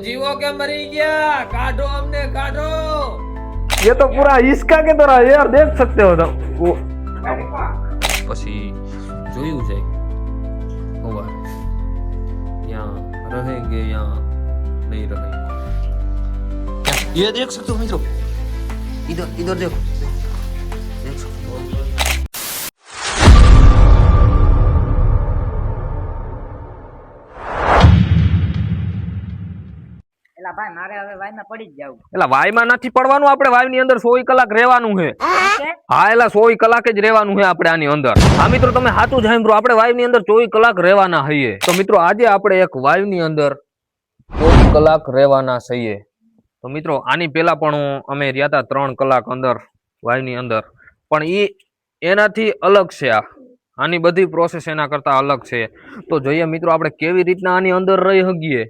જીવો કે મરી ગયા કાઢો અમને કાઢો ये तो पूरा इसका के तरह है यार देख सकते हो तुम वो પછી જોયું છે હોવા યહાં રહેંગે યહાં નહીં रहेंगे ये देख सकते हो मित्रों इधर इधर देखो देख ભાઈ મારે હવે વાયમાં પડી જ જવું. એટલે વાયમાં નથી પડવાનું આપણે વાયની અંદર સોય કલાક રહેવાનું છે? હા એટલે સોય કલાક જ રહેવાનું છે આપણે આની અંદર. હા મિત્રો તમે સાચું જ સાંભળ્યું આપણે વાયની અંદર 24 કલાક રહેવાના હઈએ તો મિત્રો આજે આપણે એક વાયની અંદર 24 કલાક રહેવાના છીએ. તો મિત્રો આની પહેલા પણ અમે રહ્યા હતા ત્રણ કલાક અંદર વાયની અંદર. પણ એ એનાથી અલગ છે આ. આની બધી પ્રોસેસ એના કરતા અલગ છે. તો જોઈએ મિત્રો આપણે કેવી રીતના આની અંદર રહી શકીએ?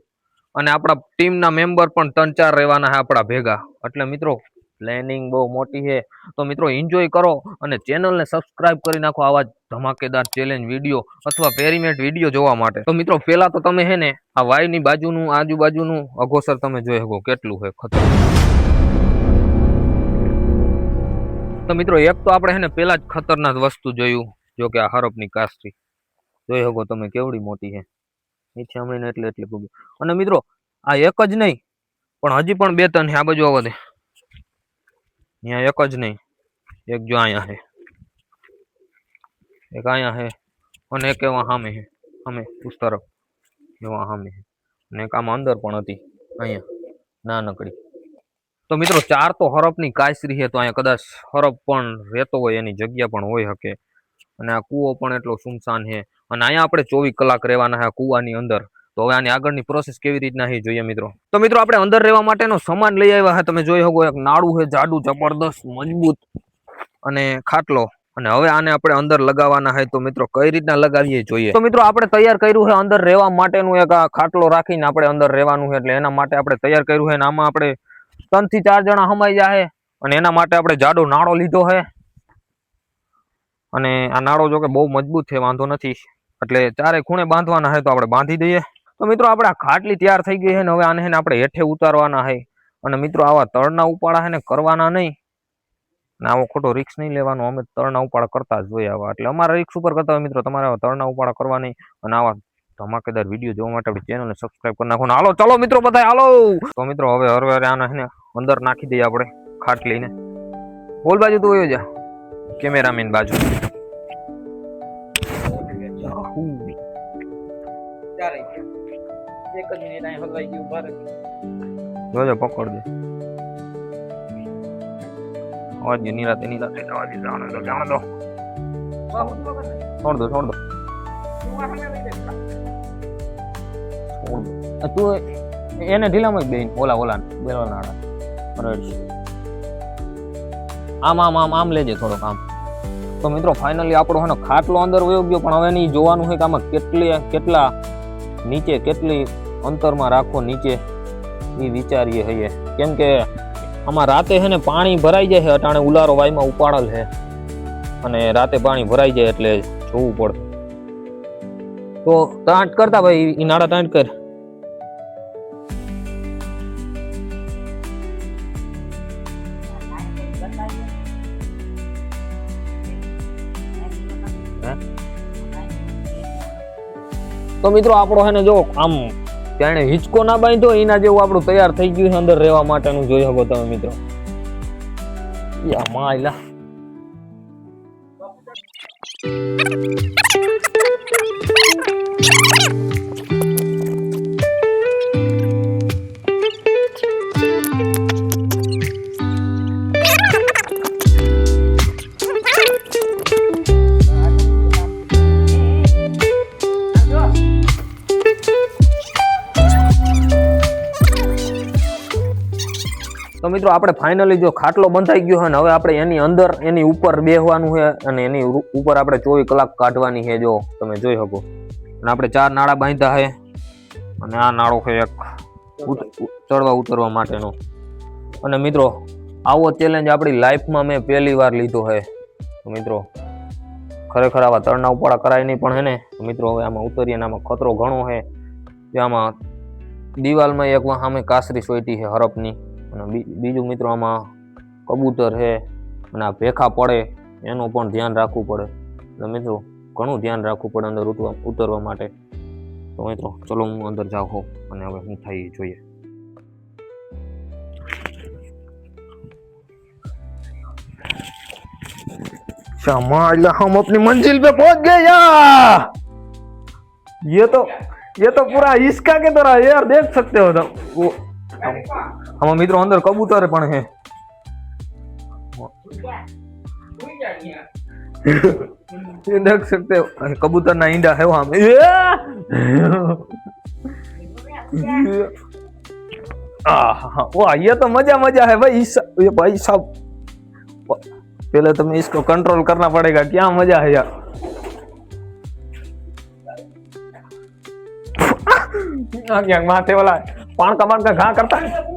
અને આપણા ટીમના મેમ્બર પણ ત્રણ ચાર રહેવાના છે આપણા ભેગા. એટલે મિત્રો પ્લેનિંગ બહુ મોટી છે. તો મિત્રો એન્જોય કરો અને ચેનલને સબસ્ક્રાઇબ કરી નાખો આવા ધમાકેદાર ચેલેન્જ વીડિયો અથવા પેરીમેટ વીડિયો જોવા માટે. તો મિત્રો, પહેલાં તો તમે હે ને, આ વાયની બાજુનું, આજુબાજુનું અઘોસર તમે જોઈ શકો કેટલું છે ખતર. તો મિત્રો, એક તો આપણે હે ને પેલા જ ખતરનાક વસ્તુ જોયું જો કે આ હરપની કાસ્ટ્રી જોઈ શકો તમે કેવડી મોટી છે. નીચે હમણાં એટલે એટલે પૂગી અને મિત્રો, આ એક જ નહીં, પણ હજી પણ બે ત્રણ આ બાજુ આવો અહીંયા એક જ નહીં. એક જો અહીંયા હે એક અહીંયા હે અને એક એવા સામે હે સામે પુસ્તરફ તરફ. એવા સામે હે અને એક આમાં અંદર પણ હતી, અહીંયા, નાનકડી. તો મિત્રો, ચાર તો હરપની કાયસરી છે, તો અહીંયા કદાચ હરપ પણ રહેતો હોય, એની જગ્યા પણ હોય શકે. અને આ કૂવો પણ એટલો સુમસાન છે. અને અહીંયા આપણે ચોવીસ કલાક રહેવાના છે કૂવાની અંદર. તો હવે આની આગળની પ્રોસેસ કેવી રીતના જોઈએ મિત્રો. તો મિત્રો આપણે અંદર રહેવા માટેનો સામાન લઈ આવ્યા છે. તમે જોઈ શકો એક નાડું છે, જાડું, જબરદસ્ત, મજબૂત અને ખાટલો. અને હવે આને આપણે અંદર લગાવવાના હોય તો મિત્રો કઈ રીતના લગાવીએ જોઈએ. તો મિત્રો આપણે તૈયાર કર્યું છે અંદર રહેવા માટેનું એક ખાટલો રાખીને આપણે અંદર રહેવાનું છે. એટલે એના માટે આપણે તૈયાર કર્યું છે. અને આમાં આપણે ત્રણથી ચાર જણા હમાઈ જાય અને એના માટે આપણે જાડો નાળો લીધો છે. અને આ નાળો જો કે બહુ મજબૂત છે, વાંધો નથી. એટલે ચારે ખૂણે બાંધવાના હોય તો આપણે બાંધી દઈએ. તો મિત્રો, આપણે ખાટલી તૈયાર થઈ ગઈ છે ને હવે આને ને આપણે હેઠે ઉતારવાના છે અને મિત્રો, આવા તળના ઉપાડા છે ને કરવાના નહીં. આવો ખોટો રિક્સ નહીં લેવાનો, અમે તળના ઉપાડા કરતા જ જોઈએ આવા. એટલે અમારા રિક્સ ઉપર કરતા હોય મિત્રો, તમારે તળના ઉપાડા કરવા નહીં. અને આવા ધમાકેદાર વીડિયો જોવા માટે આપણી ચેનલને સબસ્ક્રાઇબ કરી નાખો હાલો, ચાલો મિત્રો બધા હાલો. તો મિત્રો, હવે હરવે આને અંદર નાખી દઈએ આપણે ખાટલીને. બોલ બાજુ તું વયો જા. કેમેરામેન બાજુ. એક જ મિનિટ અહીં હલવાઈ ગયું ઊભા રહે જોજો પકડ દે. અવાજ ગયો નિરાતે નિરાતે. અવાજ. જાણે દો જાણે દો છોડ દો છોડ દો. છોડ દો. આ તું એને ઢીલામાં જ બેન ઓલા ઓલા બેલવાના આડા. રડ આમ આમ આમ આમ લેજે થોડોક આમ. તો મિત્રો ફાઇનલી આપણો હે ને ખાટલો અંદર વયો ગયો, પણ હવે નહીં જોવાનું છે કે આમાં કેટલી, કેટલા નીચે, કેટલી અંતરમાં રાખો નીચે એ વિચારીએ હઈએ. કેમ કે આમાં રાતે છે ને પાણી ભરાઈ જાય છે અટાણે ઉલારો વાયમાં ઉપાડેલ છે અને રાતે પાણી ભરાઈ જાય એટલે જોવું પડે તો તાંટ કરતા ભાઈ એ નાડા તાંટ કર. તો મિત્રો આપણો છે ને જો, આમ ત્યાં હિંચકો ના બાંધ્યો, એના જેવું આપણું તૈયાર થઈ ગયું છે અંદર રહેવા માટેનું, જોઈ શકો તમે મિત્રો. યા માયલા. મિત્રો, આપણે ફાઇનલી જો ખાટલો બંધાઈ ગયો હોય ને, હવે આપણે એની અંદર, એની ઉપર બેહવાનું છે અને એની ઉપર આપણે ચોવીસ કલાક કાઢવાની છે, જો તમે જોઈ શકો. અને આપણે ચાર નાળા બાંધ્યા છે. અને આ નાળો છે એક ચડવા ઉતરવા માટેનો. અને મિત્રો, આવો ચેલેન્જ આપણી લાઈફમાં મેં પહેલી વાર લીધો છે. મિત્રો, ખરેખર આવા તળના ઉપાડા કરાય નહીં, પણ હે ને મિત્રો, હવે આમાં ઉતરીએ અને આમાં ખતરો ઘણો છે. આમાં દિવાલમાં એક સામે કાસરી સોયટી છે હરપની. અને બી- બીજું મિત્રો આમાં કબૂતર છે અને આ ભેખા પડે એનું પણ ધ્યાન રાખવું પડે એટલે મિત્રો ઘણું ધ્યાન રાખવું પડે અંદર ઉતરવા ઉતરવા માટે તો મિત્રો ચલો હું અંદર જાઉં હોઉં અને હવે હું થાય એ જોઈએ समाज हम अपनी मंजिल पे पहुंच गए यार ये तो ये तो पूरा इसका के तरह है यार देख सकते हो तुम वो આમાં મિત્રો અંદર કબૂતર પણ છે ये देख सकते हो अरे कबूतर ना ईंडा है वहां में आहा, वाह ये तो मजा मजा है भाई इस ये भाई साहब पहले तुम्हें इसको कंट्रोल करना पड़ेगा क्या मजा है यार आ क्या माथे वाला पान का पान का घा करता है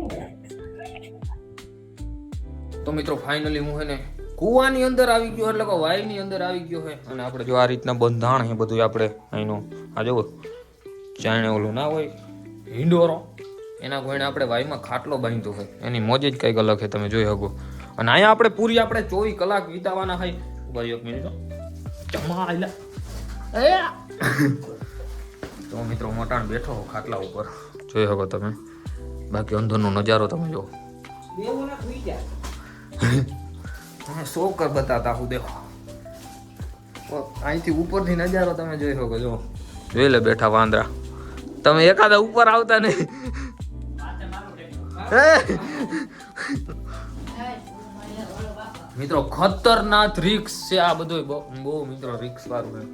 તો મિત્રો ફાઇનલી હું હે ને કૂવાની અંદર આવી ગયો એટલે કે વાયની અંદર આવી ગયો હે. અને આપણે જો આ રીતના બંધાણ છે બધું આપણે અહીંનું, આ જુઓ જાણે ઓલું ના હોય, હિંડોરો, એના ગોઈને આપણે વાયમાં ખાટલો બાંધ્યો હોય. એની મોજ જ કંઈક અલગ છે તમે જોઈ શકો. અને અહીંયા આપણે પૂરી આપણે ચોવીસ કલાક વિતાવાના હોય ભાઈ એક મિનિટ. એ! તો મિત્રો, મોટાણ બેઠો હો ખાટલા ઉપર. જોઈ શકો તમે. બાકી અંદરનો નજારો તમે જુઓ. તમે શો કર બતાતા હું દેખો. અહીંથી ઉપરથી નજારો તમે જોઈ શકો જો જોઈ લે બેઠા વાંદરા. તમે એકાદા ઉપર આવતા નહીં. મિત્રો ખતરનાક રિક્સ છે આ બધું બહુ મિત્રો રિક્સ વાળું છે.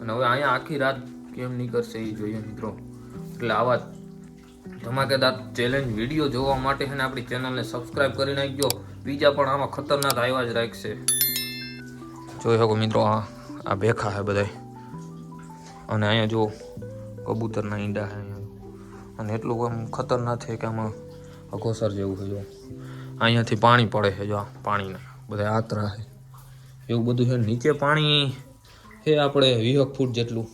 અને હવે અહીંયા આખી રાત કેમ નીકળશે એ જોઈએ મિત્રો. એટલે આવા ધમાકેદાર ચેલેન્જ વીડિયો જોવા માટે છે ને આપણી ચેનલને સબસ્ક્રાઇબ કરી નાખજો. બીજા પણ આમાં ખતરનાક આવ્યા જ રાખશે. જોઈ શકો મિત્રો, આ આ ભેખા છે બધાય. અને અહીંયા જો કબૂતરના ઈંડા છે અહીંયા. અને એટલું આમ ખતરનાક છે કે આમાં અઘોસર જેવું છે જો અહીંયાથી પાણી પડે છે જો આ પાણીના. બધા આતરા છે. એવું બધું છે નીચે પાણી છે આપણે વીહક ફૂટ જેટલું.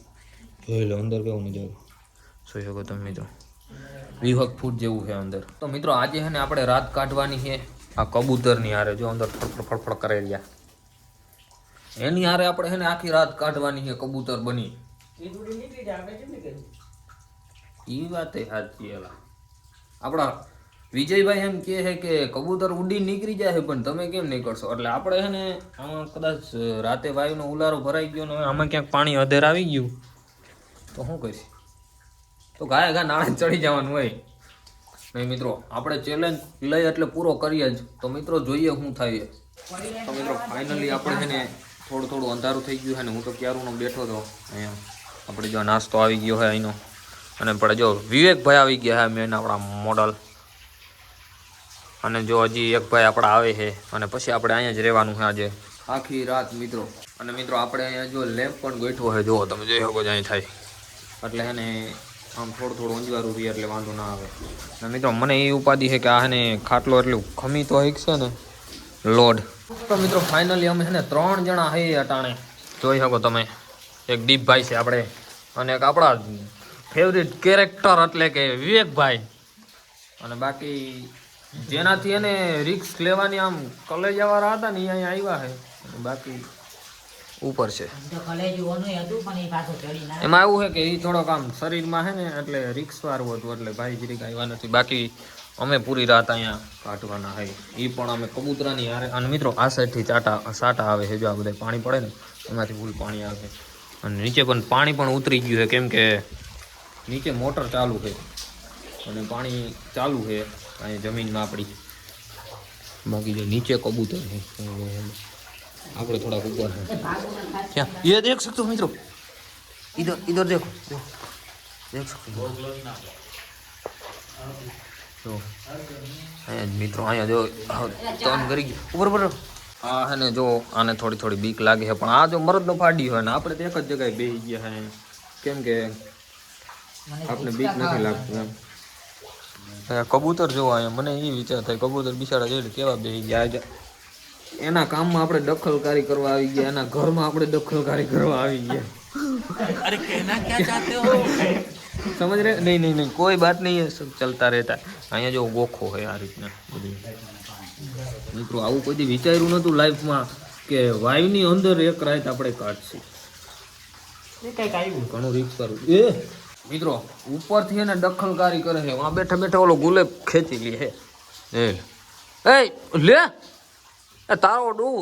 જોઈ લો, અંદર કેવું નજારો. જોઈ શકો તમે મિત્રો. વિહક ફૂટ જેવું છે અંદર. તો મિત્રો, આજે છે ને આપણે રાત કાઢવાની છે. આ કબૂતરની હારે જો અંદર ફડફડ ફડફડ કરે રહ્યા. એની હારે આપણે એને આખી રાત કાઢવાની છે કબૂતર બની. એ વાત સાચી એલા. આપણા વિજયભાઈ એમ કહે છે કે કબૂતર ઉડી નીકળી જાય છે પણ તમે કેમ નીકળશો? એટલે આપણે છે ને આમાં કદાચ રાતે વાયુનો ઉલારો ભરાઈ ગયો ને આમાં ક્યાંક પાણી અધેર આવી ગયું. તો શું કરીશ? તો ગાય ગા નાણે ચડી જવાનું હોય. નહીં, મિત્રો, આપણે ચેલેન્જ લઈ એટલે પૂરો કરીએ જ. તો મિત્રો, જોઈએ શું થાય. તો મિત્રો ફાઇનલી આપણે છે ને થોડું થોડું અંધારું થઈ ગયું છે ને, હું તો ક્યારનો બેઠો હતો અહીંયા. આપણે જો નાસ્તો આવી ગયો છે અહીંનો. અને પણ જો વિવેકભાઈ આવી ગયા છે મેન આપણા મોડલ અને જો હજી એક ભાઈ આપણા આવે છે. અને પછી આપણે અહીંયા જ રહેવાનું છે આજે. આખી રાત, મિત્રો. અને મિત્રો, આપણે અહીંયા જો લેમ્પ પણ ગોઠવો છે. જુઓ, તમે જોઈ શકો જ અહીં થાય. એટલે હે ને આમ થોડું થોડું અંજવારું રહે એટલે વાંધો ના આવે. અને મિત્રો, મને એ ઉપાધિ છે કે આ ને ખાટલો એટલું ખમી તો છે ને. લોડ. તો મિત્રો ફાઇનલી અમે છે ને ત્રણ જણા હઈ અટાણે. જોઈ શકો તમે, એક દીપભાઈ છે આપણે અને એક આપણા ફેવરિટ કેરેક્ટર એટલે કે વિવેકભાઈ. અને બાકી જેનાથી એને રિક્સ લેવાની આમ કલેજાવાળા હતા ને અહીંયા આવ્યા છે. બાકી ઉપર છે. એમાં એવું છે કે એ થોડોક આમ શરીરમાં છે ને એટલે રિક્સ વાળું હતું એટલે ભાઈ જીરી આવ્યા નથી. બાકી અમે પૂરી રાત અહીંયા કાઢવાના હોય એ પણ અમે કબૂતરાની હારે અને મિત્રો આ સાઈડથી ચાટા સાટા આવે છે જો આ બધા પાણી પડે ને એમાંથી ફૂલ પાણી આવે. અને નીચે પણ પાણી પણ ઉતરી ગયું છે કેમ કે નીચે મોટર ચાલુ છે. અને પાણી ચાલુ છે અહીંયા જમીનમાં આપણી બાકી જો નીચે કબૂતર છે આપણે થોડાક ઉપર છે ક્યાં ये देख सकते हो મિત્રો इधर इधर देखो देखो देख सकते हो જો અહીંયા જ મિત્રો અહીંયા જો ટર્ન કરી ગયું ઉપર ઉપર આ હે ને જો આને થોડી થોડી બીક લાગે છે પણ આ જો મરદનો ફાડી હોય ને આપણે તો એક જ જગ્યાએ બેસી ગયા હે કેમ કે આપણે બીક નથી લાગતું એમ અહીંયા કબૂતર જોવા અહીંયા મને એ વિચાર થાય કબૂતર બિચારા જોઈ લે કેવા બેસી ગયા આજે એના કામમાં આપણે દખલકારી કરવા આવી ગયા એના ઘરમાં આપણે દખલકારી કરવા આવી ગયા. અરે કેના ક્યાં ચાહતે હો? સમજ રહે? નહીં નહીં નહીં કોઈ વાત નહીં સબ ચલતા રહેતા. અહીંયા જો ગોખો હે આ રીતના મિત્રો આવું કોઈ વિચાર્યું નતું લાઈફમાં કે વાઈવની અંદર એક રાત આપણે કાઢશું. ઘણું રીક્ષ કરું એ મિત્રો ઉપરથી એને દખલકારી કરે છે. બેઠા બેઠા ઓલો ગુલેબ ખેંચી લે હે. એ લે! એ તારો ડું.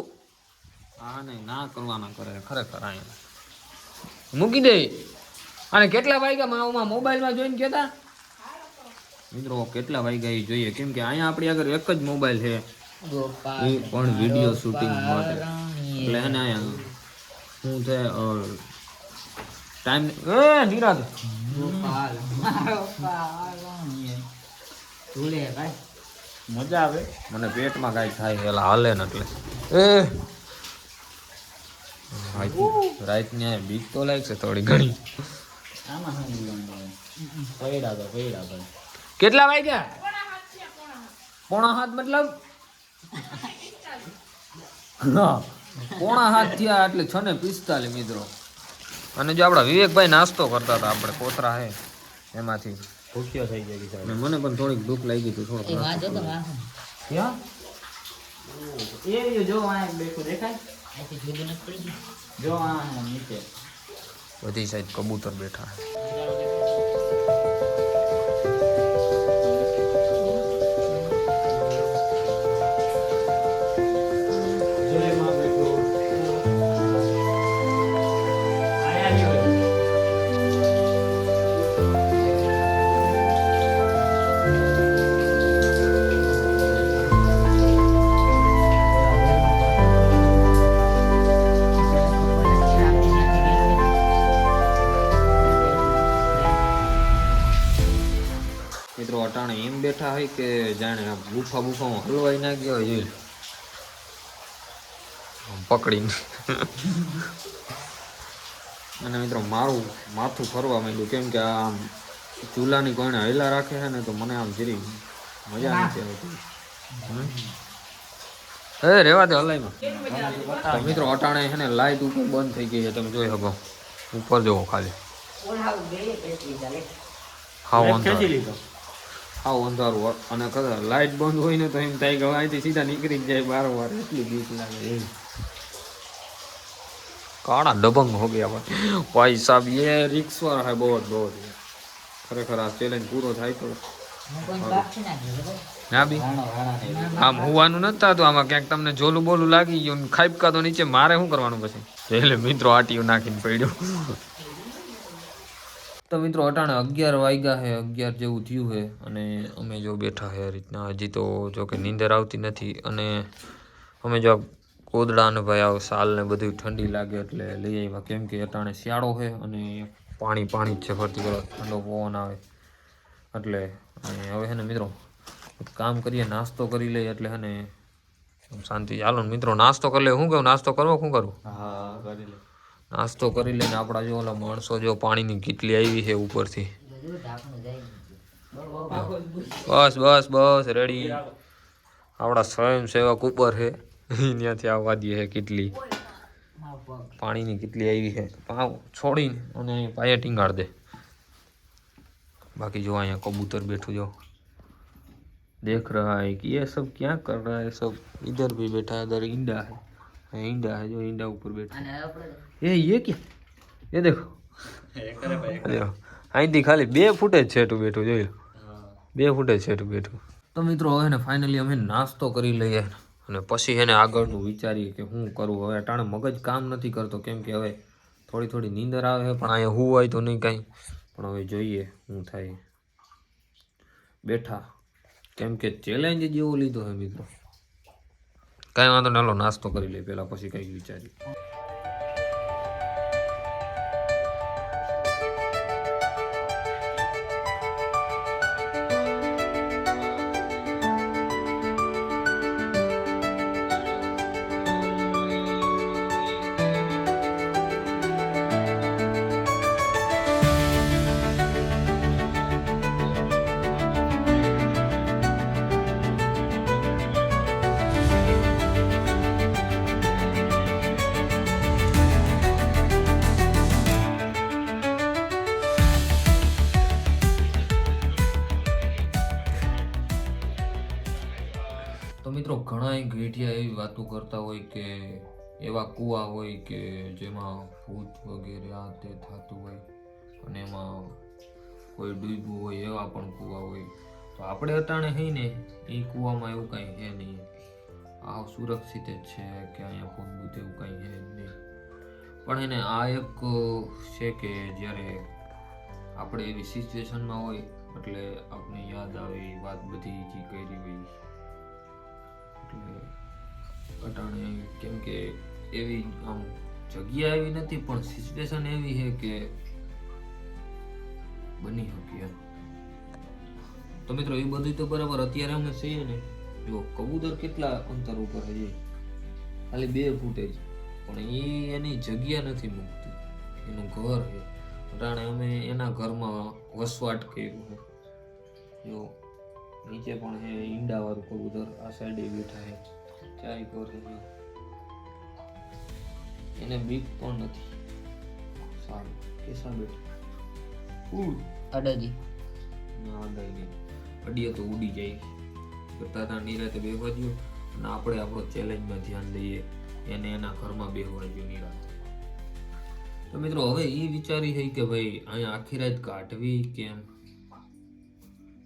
હા નહીં ના કરવાના કરે ખરેખર અહીંયા મૂકી દે. અને કેટલા વાગ્યા મામાં મોબાઈલમાં જોઈને કહેતા? મિત્રો કેટલા વાગ્યા એ જોઈએ. કેમ કે અહીંયા આપણી આગળ એક જ મોબાઈલ છે. એ પણ વીડિયો શૂટિંગ માટે. એટલે એને અહીંયા શું છે ટાઈમ એ નિરાજ મજા આવે. મને પેટમાં કાંઈ થાય પેલા હાલે ને એટલે. એ. રાતની ને બીક તો લાગશે થોડી ઘણી. કેટલા વાગ્યા? પોણા હાથ મતલબ? પોણા હાથ થયા એટલે છ ને પિસ્તાલીસ મિત્રો. અને જો આપણા વિવેકભાઈ નાસ્તો કરતા હતા આપણે કોતરા હે એમાંથી. ભૂખ્યો થઈ ગયો બિચારો. મને પણ થોડીક ભૂખ લાગી હતી થોડોક નાસ્તો વાહ ક્યાં? એ રહ્યો, જો આ બેઠું દેખાય. જો આ નીચે. બધી સાઈડ કબૂતર બેઠા. એમ કે જાણે આ ગુફા ગુફામાં હલવાઈ ના ગયો હોય આમ પકડીને. અને મિત્રો મારું માથું ફરવા માંડ્યું. કેમ કે આમ ચૂલાની કોઈને હૈલા રાખે છે ને તો મને આમ જરી મજા નથી આવતી. હે? એ રેવા દે હલાઈમાં તો મિત્રો અટાણે છે ને લાઈટ ઉપર બંધ થઈ ગઈ છે. તમે જોઈ શકો. ઉપર જોવો ખાલી. હા વાંધો આવું અંધારું અને કદાચ લાઇટ બંધ હોય ને તો એમ થાય કે અહીંથી સીધા નીકળી જાય વારંવાર એટલી બીક લાગે કાળા ડબંગ હો ગયા ભાઈ ભાઈ સાહેબ એ રિક્ષવાળા હે બહુ બહુ ખરેખર આ ચેલેન્જ પૂરો થાય તો. ના બી. આમ હોવાનું નથી થતું આમાં ક્યાંક તમને જોલું બોલું લાગી ગયું ખાઈપકા તો નીચે મારે શું કરવાનું પછી? એટલે મિત્રો આટીઓ નાખીને પડ્યો. તો મિત્રો અટાણે અગિયાર વાગ્યા છે અગિયાર જેવું થયું છે અને અમે જો બેઠા છે આ રીતના. હજી તો જો કે નીંદર આવતી નથી અને અમે જો આ કોદડા ને ભાઈ આવ સાલ ને બધું ઠંડી લાગે એટલે લઈ આવ્યા. કેમ કે અટાણે શિયાળો છે અને પાણી પાણી જ છે ફરતી વખત, ઠંડો પવન આવે એટલે. અને હવે છે ને મિત્રો કામ કરીએ, નાસ્તો કરી લઈએ એટલે હે ને, શાંતિ. ચાલો મિત્રો, નાસ્તો કરી લે. શું કહું, નાસ્તો કરવો શું કરું? હા, કરી લે. નાસ્તો કરી લઈને આપણા જો ઓલા માણસો જો પાણીની કીટલી આવી છે ઉપરથી બસ બસ બસ રેડી આપણા સ્વયંસેવક ઉપર છે ત્યાંથી આવવા દે છે કેટલી પાણીની કેટલી આવી છે પાવ છોડીને અને અહીં પાયે ટીંગાડ દે બાકી જો અહીંયા કબૂતર બેઠું જો देख रहा है कि ये सब क्या कर रहा है सब इधर भी बैठा है इधर ईंडा है ये ईंडा है जो ईंडा ऊपर बैठा है ये ये क्या ये देखो देखो અહીંથી ખાલી બે ફૂટે જ છેટું બેઠું જોઈ લો બે ફૂટે જ છેટું બેઠું તો મિત્રો હવે ને ફાઇનલી અમે નાસ્તો કરી લઈએ અને પછી એને આગળનું વિચારીએ કે શું કરવું હવે અટાણે મગજ કામ નથી કરતો કેમ કે હવે થોડી થોડી નીંદર આવે છે પણ અહીંયા હું હોય તો નહીં કાંઈ પણ હવે જોઈએ શું થાય બેઠા કેમ કે ચેલેન્જ જેવો લીધો છે મિત્રો કાંઈ વાંધો નાલો નાસ્તો કરી લે પહેલાં પછી કંઈક વિચારી વાતો કરતા હોય કે એવા કૂવા હોય કે જેમાં ભૂત વગેરે આ તે થતું હોય અને એમાં કોઈ ડૂબ્યું હોય એવા પણ કૂવા હોય. તો આપણે અટાણે હઈ ને, એ કૂવામાં એવું કાંઈ હે નહીં. આ સુરક્ષિત જ છે કે અહીંયા ભૂત ભૂત એવું કાંઈ હે જ નહીં. પણ એને આ એક છે કે જ્યારે આપણે એવી સિચ્યુએશનમાં હોય, એટલે આપણે યાદ આવે એ વાત બધી જે કરી હોય. એટલે અટાણે કેમ કે એવી, આમ, જગ્યા એવી નથી, પણ સિચ્યુએશન એવી છે કે બની શકે તો મિત્રો, એ બધું તો બરાબર અત્યારે અમે છીએ ને, જો કબૂતર કેટલા અંતર ઉપર છે? ખાલી બે ફૂટે જ. પણ એ એની જગ્યા નથી મૂકતી. એનું ઘર છે. અટાણે અમે એના ઘરમાં વસવાટ કર્યું છે. જો, નીચે પણ હે ઈંડા વાળું કબૂતર, આ સાઈડે બેઠા છે. ચાય કરે એને બીક પણ નથી. સારું. કેસા બેઠા? ઉડ. અડાજી ના અડાઈ નહીં. અડીએ તો ઉડી જાય. કરતા હતા નિરાતે બેહવા દ્યો અને આપણે આપણો ચેલેન્જમાં ધ્યાન દઈએ. એને એના ઘરમાં બેહવા દ્યો નિરાતે. તો મિત્રો હવે એ વિચારી છે કે ભાઈ અહીંયા આખી રાત કાઢવી કેમ?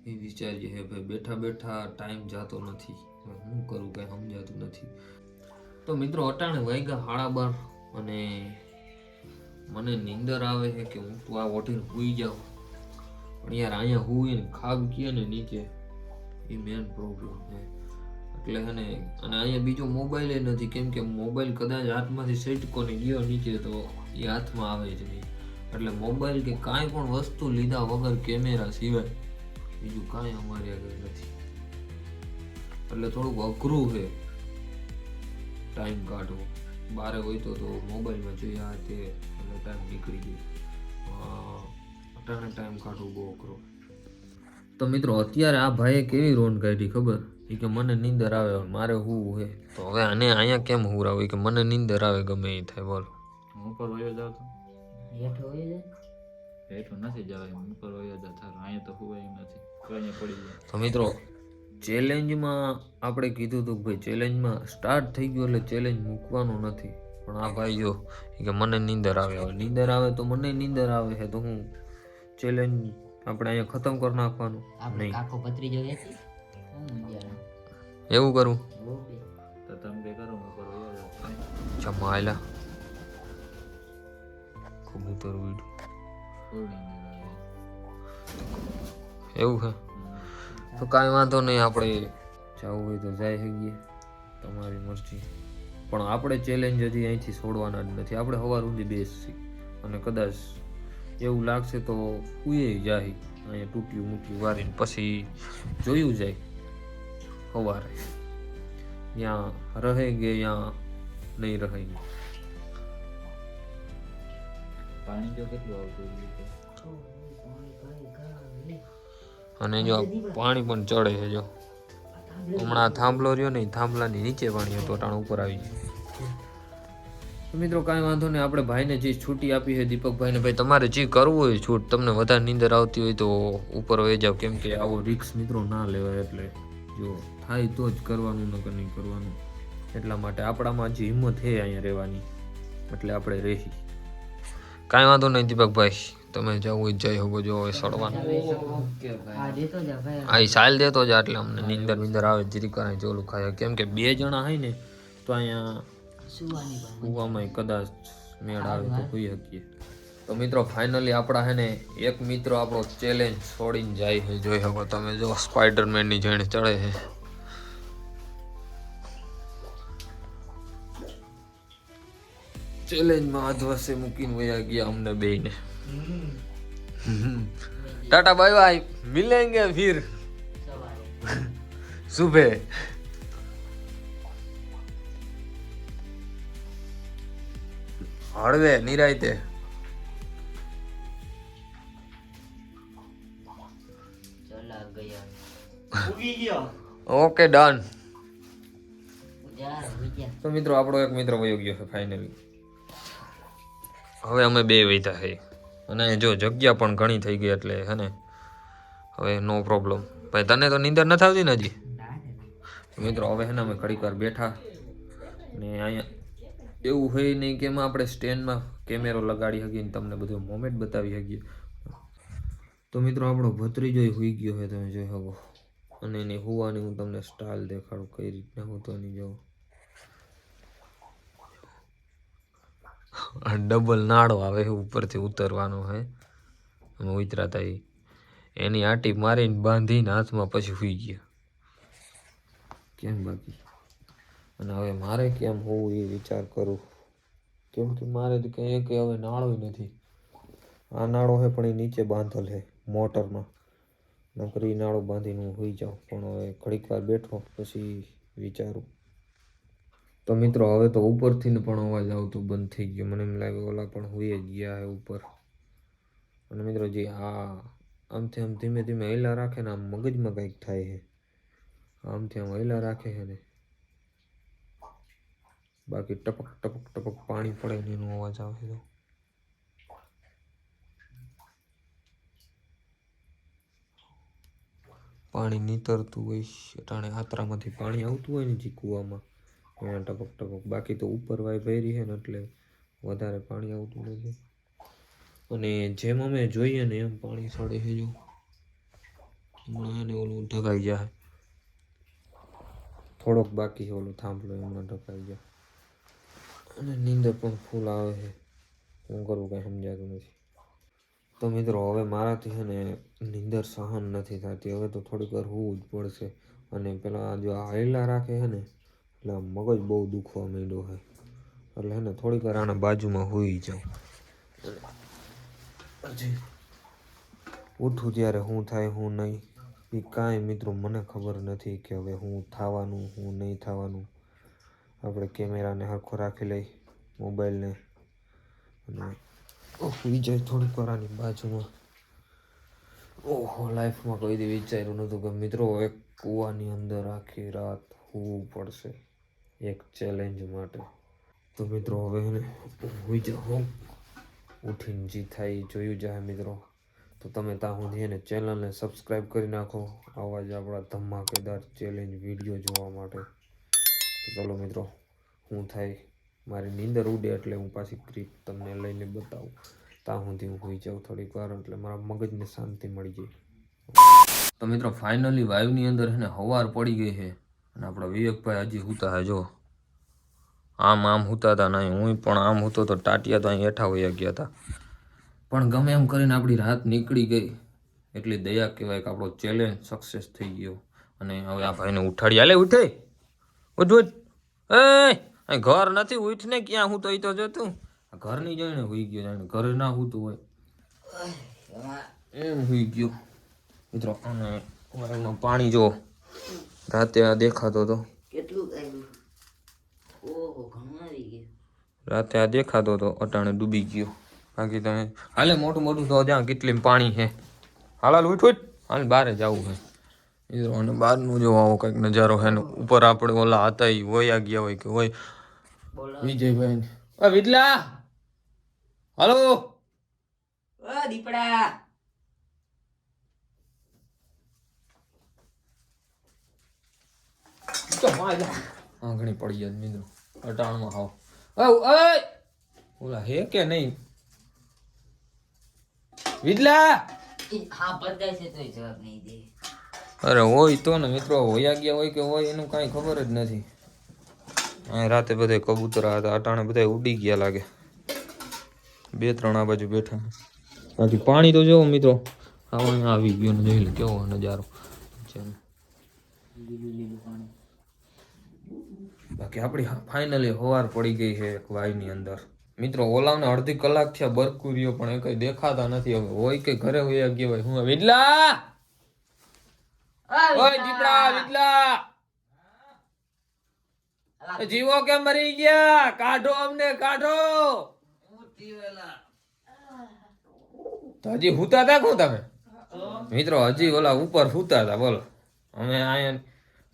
એ વિચારીએ હે ભાઈ બેઠા બેઠા ટાઈમ જાતો નથી. હું કરું કંઈ સમજાતું નથી. તો મિત્રો અટાણે વાગ્યા હાડા બાર અને મને નીંદર આવે છે કે હું તું આ ઓઠીને સૂઈ જાઉં. પણ યાર અહીંયા હુઈ ને ખાબ કીએ ને નીચે, એ મેન પ્રોબ્લેમ છે. એટલે અને અને અહીંયા બીજો મોબાઈલ નથી, કેમ કે મોબાઈલ કદાચ હાથમાંથી સટકો ને ગયો નીચે તો એ હાથમાં આવે જ નહીં. એટલે મોબાઈલ કે કાંઈ પણ વસ્તુ લીધા વગર કેમેરા સિવાય બીજું કાંઈ અમારી આગળ નથી. એટલે થોડુંક અઘરું છે. ટાઈમ કાઢવો. બારે હોય તો તો મોબાઈલમાં જોઈએ આ તે એટલે ટાઈમ નીકળી ગયો. અટાણે ટાઈમ કાઢવું બહુ અઘરો. તો મિત્રો અત્યારે આ ભાઈએ કેવી રોન કાઢી ખબર? એ કે મને નીંદર આવે મારે હું હે? તો હવે આને અહીંયા કેમ હુરાવું? કે મને નીંદર આવે ગમે એ થાય બોલો. હું પર વયો જાવ તો? હેઠો હોય છે હેઠો નથી જવાય હું પર વયો જાવ થાય અહીંયા તો હુવાય એમ નથી. તો અહીંયા પડી જાય. તો મિત્રો ચેલેન્જમાં આપણે કીધું હતું કે ભાઈ ચેલેન્જમાં સ્ટાર્ટ થઈ ગયું એટલે ચેલેન્જ મૂકવાનું નથી. પણ આ ભાઈ જો કે મને નીંદર આવે. હવે નીંદર આવે તો મને નીંદર આવે છે તો હું ચેલેન્જ આપણે અહીંયા ખતમ કરી નાખવાનું? નહીં. આખો પતરી જોઈએ એવું કરું? તો તમે બે કરો હું કરું. વયો આયલા. કબૂતર ઉડ્યું એવું છે? તો કાંઈ વાંધો નહીં, આપણે જવું હોય તો જઈ શકીએ, તમારી મરજી. પણ આપણે ચેલેન્જ હજી અહીંથી છોડવાના જ નથી. આપણે સવાર સુધી બેસી. અને કદાચ એવું લાગશે તો ઉયે જાય અહીંયા તૂટ્યું મૂટ્યું વારીને પછી જોયું જાય સવારે ત્યાં રહે ગે ત્યાં નહીં રહે? પાણી જો કેટલું આવતું. અને જો પાણી પણ ચડે છે, જો. હમણાં થાંભલો રહ્યો ને થાંભલાની નીચે પાણી હતો ટાણ ઉપર આવી ગયું. મિત્રો, કાંઈ વાંધો નહીં, આપણે ભાઈને જે છૂટી આપી છે, દીપકભાઈને, ભાઈ, તમારે જે કરવું હોય છૂટ, તમને વધારે નીંદર આવતી હોય તો ઉપર વહી જાવ કેમ કે આવો રિક્સ મિત્રો ના લેવાય, એટલે જો થાય તો જ કરવાનું, નકર નહીં કરવાનું. એટલા માટે આપણામાં જે હિંમત છે, અહીંયા રહેવાની, એટલે આપણે રહી કાંઈ વાંધો નહીં, દીપકભાઈ. તમે જવું જઈ શકો જો સડવાનું હા દેતો જા આ ઈ દેતો જ એટલે અમને નીંદર નીંદર આવે જીરી કરાય જોલું ખાય. કેમ કે બે જણા હોય ને તો અહીંયા કૂવામાં કદાચ મેળ આવે તો હોઈ શકીએ. તો મિત્રો ફાઇનલી આપણા હે ને એક મિત્ર આપણો ચેલેન્જ છોડીને જાય છે. જોઈ શકો તમે જો સ્પાઈડરમેનની જેણે ચડે છે. ચેલેન્જમાં અધવસે મૂકીને વયા ગયા અમને બેયને. ટાટા, બાય बाय मिलेंगे फिर सुबह હળવે, નિરાયતે. Okay, done. તો મિત્રો, આપણો એક મિત્ર વયો ગયો છે ફાઇનલી હવે અમે બે વૈતા છે અને જો જગ્યા પણ ઘણી થઈ ગઈ એટલે હે ને, હવે નો પ્રોબ્લેમ ભાઈ, તને તો નીંદર નથી આવતી ને હજી? મિત્રો, હવે હે ને અમે ઘડીક વાર બેઠા ને અહીંયા એવું હોય નહીં કે એમાં આપણે સ્ટેન્ડમાં કેમેરો લગાડી શકીએ તમને બધું મોમેન્ટ બતાવી શકીએ. તો મિત્રો, આપણો ભત્રીજો હોઈ ગયો છે તમે જોઈ શકો. અને એની હોવાની હું તમને સ્ટાઇલ દેખાડું, કઈ રીતના હું તો નહીં જોઉં આ ડબલ નાળો આવે ઉપરથી ઉતરવાનો હે. અમે ઉતરાતા એ એની આટી મારીને બાંધીને હાથમાં પછી સુઈ ગયા. કેમ બાકી? અને હવે મારે કેમ હોવું એ વિચાર કરું? કેમ કે મારે તો કંઈ એક હવે નાળો નથી. આ નાળો હે પણ એ નીચે બાંધેલ છે મોટરમાં નોકરી નાળો બાંધીને હું હોઈ જાઉં. પણ હવે ઘડીક વાર બેઠો, પછી વિચારું. તો મિત્રો, હવે તો ઉપરથી પણ અવાજ આવતો બંધ થઈ ગયો. મને એમ લાગે ઓલા પણ હોઈ જ ગયા હે ઉપર. અને મિત્રો, જે આ આમથી આમ ધીમે ધીમે હેલા રાખે ને, આમ મગજમાં કંઈક થાય છે આમથી આમ હેલા રાખે છે ને. બાકી ટપક ટપક ટપક પાણી પડે ને એનો અવાજ આવે તો. પાણી નીતરતું હોય અટાણે આતરામાંથી પાણી આવતું હોય ને જે કૂવામાં. એના ટપક ટપક. બાકી તો ઉપર વાય ભરી છે ને એટલે વધારે પાણી આવતું નથી. અને જેમ અમે જોઈએ ને એમ પાણી સડે છે જો. હમણાં ઓલું ઢગાઈ જાય થોડોક બાકી છે ઓલું થાંભલો હમણાં ઢકાઈ જાય અને નીંદર પણ ફૂલ આવે છે. શું કરવું કાંઈ સમજાતું નથી. તો મિત્રો, હવે મારાથી છે ને નીંદર સહન નથી થતી. હવે તો થોડીક વાર હોવું જ પડશે. અને પેલા જો હાયલા રાખે છે ને એટલે મગજ બહુ દુખવા માંડ્યો છે એટલે એને થોડીક વાર આના બાજુમાં હોઈ જાઉં પછી ઉઠું ત્યારે હું થાય, હું નહીં. એ કાંઈ મિત્રો મને ખબર નથી કે હવે હું થવાનું, હું નહીં થવાનું. આપણે કેમેરાને હરખો રાખી લઈ, મોબાઈલને. અને સુઈ જાય થોડીક વાર આની બાજુમાં. ઓહો, લાઈફમાં કોઈ દી વિચાર્યું નહોતું કે મિત્રો એક કૂવાની અંદર આખી રાત હોવું પડશે. એક ચેલેન્જ માટે. તો મિત્રો, હવે એને હોઈ જાઓ. ઉઠીને જે થાય એ જોયું જાય મિત્રો. તો તમે ત્યાં સુધી એને ચેનલને સબસ્ક્રાઈબ કરી નાખો. આવા જ આપણા ધમાકેદાર ચેલેન્જ વીડિયો જોવા માટે. તો ચલો મિત્રો, હું થાય, મારી નીંદર ઉડે એટલે હું પાછી ક્રીપ તમને લઈને બતાવું. ત્યાં સુધી હું હોઈ જાઉં થોડીક વાર એટલે મારા મગજને શાંતિ મળી જાય. તો મિત્રો ફાઇનલી વાયુની અંદર એને હવાર પડી ગઈ છે. અને આપણા વિવેકભાઈ હજી હુતા હે જો. આમ આમ હુતા હતા નહીં હું પણ આમ હતો તો ટાટિયા તો અહીં હેઠા હોઈ ગયા હતા. પણ ગમે એમ કરીને આપણી રાત નીકળી ગઈ. એટલી દયા કહેવાય કે આપણો ચેલેન્જ સક્સેસ થઈ ગયો. અને હવે આ ભાઈને ઉઠાડી. હાલે, ઉઠે. ઉઠ ઉઠ. એ ઘર નથી, ઉઠને ક્યાં હું તો એ તો. જતું ઘરની ઘર નહીં જાય ને ગયો જાણે. ઘર ના હુતું હોય. એમ હોઈ ગયો. મિત્રો, અને પાણી જો. રાતે આ દેખાતો હતો કેટલું ઓહો ઘણું આવી ગયું. રાતે આ દેખાતો હતો અટાણે ડૂબી ગયો. બાકી તમે હાલે મોટું મોટું તો ત્યાં કેટલી પાણી છે. હાલ હાલ ઉઠ ઉઠ હાલ બહાર જવું છે. મિત્રો અને બહારનું જો આવો કંઈક નજારો છે ને ઉપર આપણે ઓલા હતા એ વયા ગયા હોય કે હોય. વિજયભાઈ વિદલા! હાલો! ઓ આંગણી પડી જાય મિત્રો. અટાણમાં હાવ. ઓલા હે કે નહીં? વિદલા! હા પદાય છે તોય જવાબ નહીં દે. અરે હોય તો ને મિત્રો હોયા ગયા હોય કે હોય એનું કાંઈ ખબર જ નથી. અહીં રાતે બધે કબૂતરા હતા અટાણે બધા ઉડી ગયા લાગે. બે ત્રણ આ બાજુ બેઠા. બાકી પાણી તો જોવો મિત્રો. આવા આવી ગયું જોઈ લે કેવો નજારો. છે બાકી આપણી ફાઇનલી હોવાર પડી ગઈ છે એક વાયની અંદર. મિત્રો ઓલાવને અડધી કલાક થયા બરકુરીઓ પણ એ કઈ દેખાતા નથી. હવે હોય કે ઘરે હોય ગયા હોય હું વિદલા ઓય દીપડા વિડલા. જીવો કેમ મરી ગયા? કાઢો અમને કાઢો. હજી હુતા તા કોણ તમે? મિત્રો હજી ઓલા ઉપર હુતા તા બોલો. અમે અહીંયા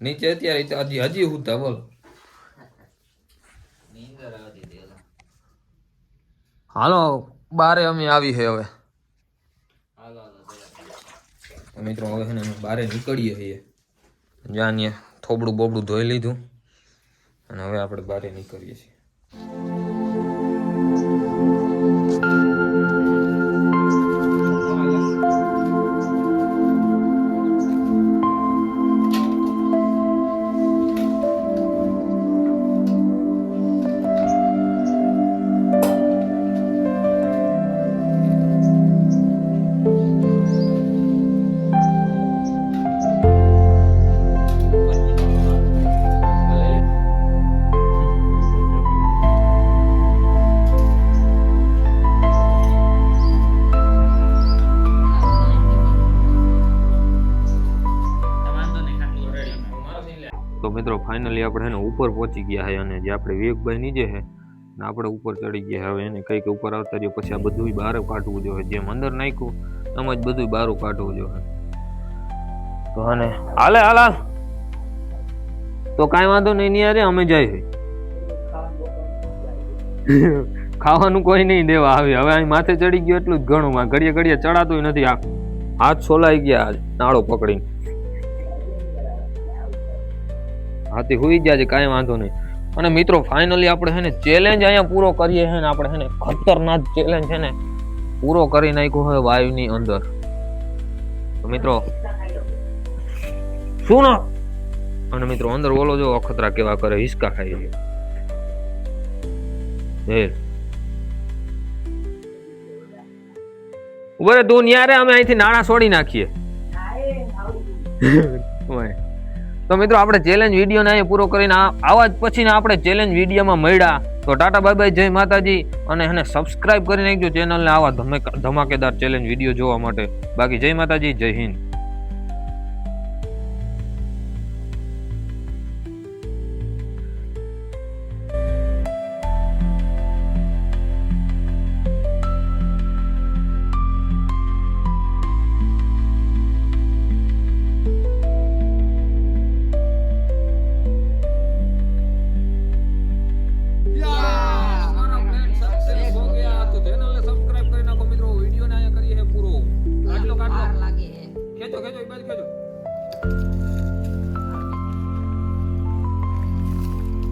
નીચે અત્યારે હજી હજી હુતા બોલો. હાલો બારે અમે આવી છે હવે. મિત્રો હવે છે ને અમે બારે નીકળીએ છીએ. જાણીએ થોબડું બોબડું ધોઈ લીધું. અને હવે આપણે બારે નીકળીએ છીએ. ફાઇનલી આપણે એને ઉપર પહોંચી ગયા છે અને જે આપણે વેગભાઈ નીચે છે ને આપણે ઉપર ચડી ગયા હવે એને કઈ ઉપર આવતા રહ્યો, પછી આ બધું બહાર કાઢવું જોઈએ જેમ અંદર નાખ્યું, એમ જ બધું બહાર કાઢવું જોઈએ તો અને હાલે, હાલ તો કાંઈ વાંધો નહીં નહીં અરે અમે છે ખાવાનું કોઈ નહીં દેવા આવે. હવે અહીં માથે ચડી ગયો એટલું જ ઘણું. ઘડીએ ઘડીએ ચડાતું નથી. આ હાથ સોલાઈ ગયા નાળો પકડીને. હાથી હુઈ ગયા છે કાંઈ વાંધો નહીં. અને મિત્રો ફાઇનલી આપણે છે ને ચેલેન્જ અહીંયા પૂરો કરીએ છે ને આપણે છે ને ખતરનાક ચેલેન્જ છે ને પૂરો કરી નાખ્યો હોય વાયુની અંદર. મિત્રો શું અને મિત્રો અંદર બોલો જો અખતરા કેવા કરે હિસકા ખાઈ છે હેલ ઊભો રે અમે અહીંથી નાણાં છોડી નાખીએ. તો મિત્રો, આપણે ચેલેન્જ વિડીયોને અહીંયા પૂરો કરીને આવા જ પછીને આપણે ચેલેન્જ વિડીયોમાં મળ્યા. તો ટાટા, બાય બાય, જય માતાજી. અને એને સબસ્ક્રાઇબ કરી નાખજો ચેનલને આવા ધમાકેદાર ચેલેન્જ વીડિયો જોવા માટે. બાકી જય માતાજી, જય હિન્દ.